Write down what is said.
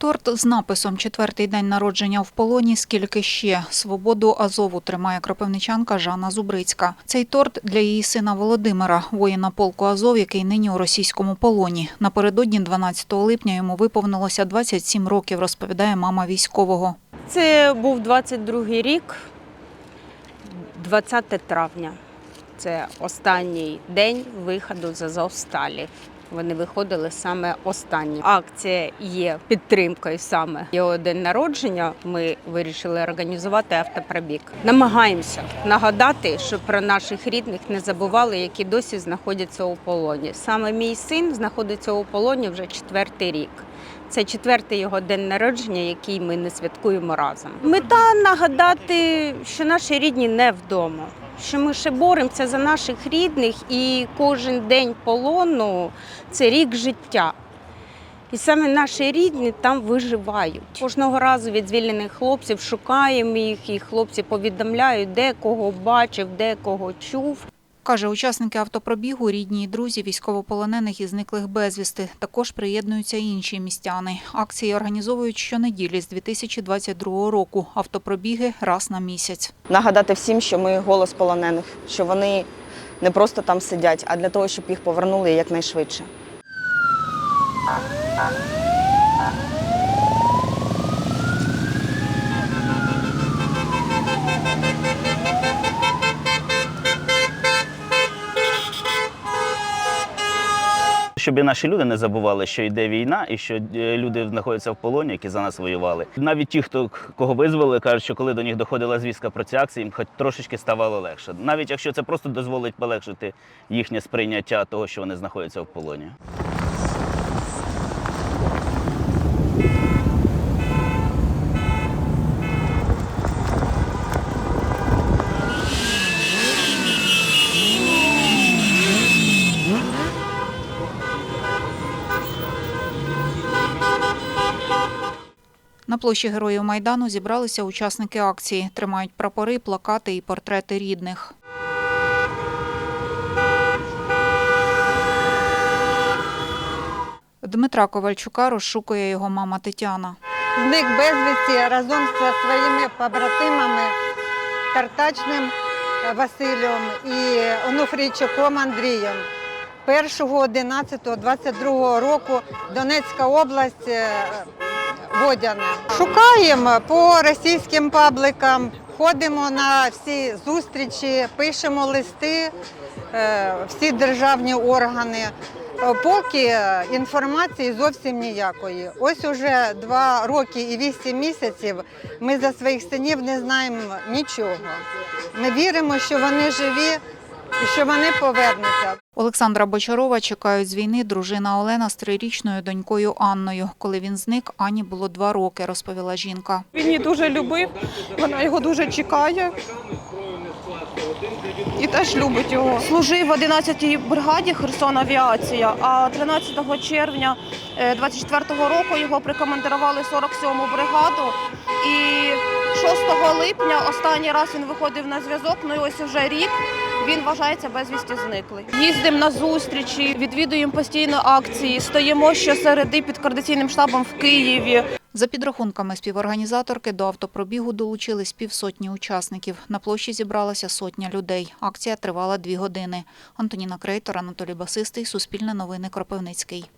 Торт з написом Четвертий день народження в полоні. Скільки ще свободу Азову тримає кропивничанка Жанна Зубрицька. Цей торт для її сина Володимира, воїна полку Азов, який нині у російському полоні. Напередодні 12 липня йому виповнилося 27 років, розповідає мама військового. Це був 22-й рік, 20 травня. Це останній день виходу з Азовсталі. Вони виходили саме останні. Акція є підтримкою саме його день народження. Ми вирішили організувати автопробіг. Намагаємося нагадати, щоб про наших рідних не забували, які досі знаходяться у полоні. Саме мій син знаходиться у полоні вже четвертий рік. Це четвертий його день народження, який ми не святкуємо разом. Мета нагадати, що наші рідні не вдома, що ми ще боремося за наших рідних, і кожен день полону це рік життя. І саме наші рідні там виживають. Кожного разу від звільнених хлопців шукаємо їх, і хлопці повідомляють, де кого бачив, де кого чув. Каже, учасники автопробігу, рідні і друзі військовополонених і зниклих безвісти. Також приєднуються інші містяни. Акції організовують щонеділі з 2022 року. Автопробіги раз на місяць. нагадати всім, що ми голос полонених, що вони не просто там сидять, а для того, щоб їх повернули якнайшвидше. Щоб і наші люди не забували, що йде війна, і що е, люди знаходяться в полоні, які за нас воювали. Навіть ті, хто кого визволили, кажуть, що коли до них доходила звістка про ці акції, їм хоч трошечки ставало легше. Навіть якщо це просто дозволить полегшити їхнє сприйняття того, що вони знаходяться в полоні. На площі Героїв Майдану зібралися учасники акції. Тримають прапори, плакати і портрети рідних. Дмитра Ковальчука розшукує його мама Тетяна. зник безвісті разом зі своїми побратимами Тартачним Василем і Онуфрійчуком Андрієм. 1.11.22 року Донецька область е, Шукаємо по російським пабликам, ходимо на всі зустрічі, пишемо листи, е, всі державні органи. Поки інформації зовсім ніякої. Ось уже два роки і вісім місяців ми за своїх синів не знаємо нічого. Ми віримо, що вони живі і що вони повернуться. Олександра Бочарова чекають з війни дружина Олена з трирічною донькою Анною. Коли він зник, Ані було два роки, розповіла жінка. Він її дуже любив, вона його дуже чекає. І теж любить його. Служив в 11-й бригаді Херсон Авіація, а 13 червня 24-го року його прикомандирували 47-му бригаду. І 6 липня останній раз він виходив на зв'язок. Ну і ось вже рік. Він вважається безвісті зниклий. Їздимо на зустрічі, відвідуємо постійно акції, стоїмо щосереди під координаційним штабом в Києві. За підрахунками співорганізаторки, до автопробігу долучились півсотні учасників. На площі зібралася сотня людей. Акція тривала дві години. Антоніна Крейтор, Анатолій Басистий, Суспільне новини, Кропивницький.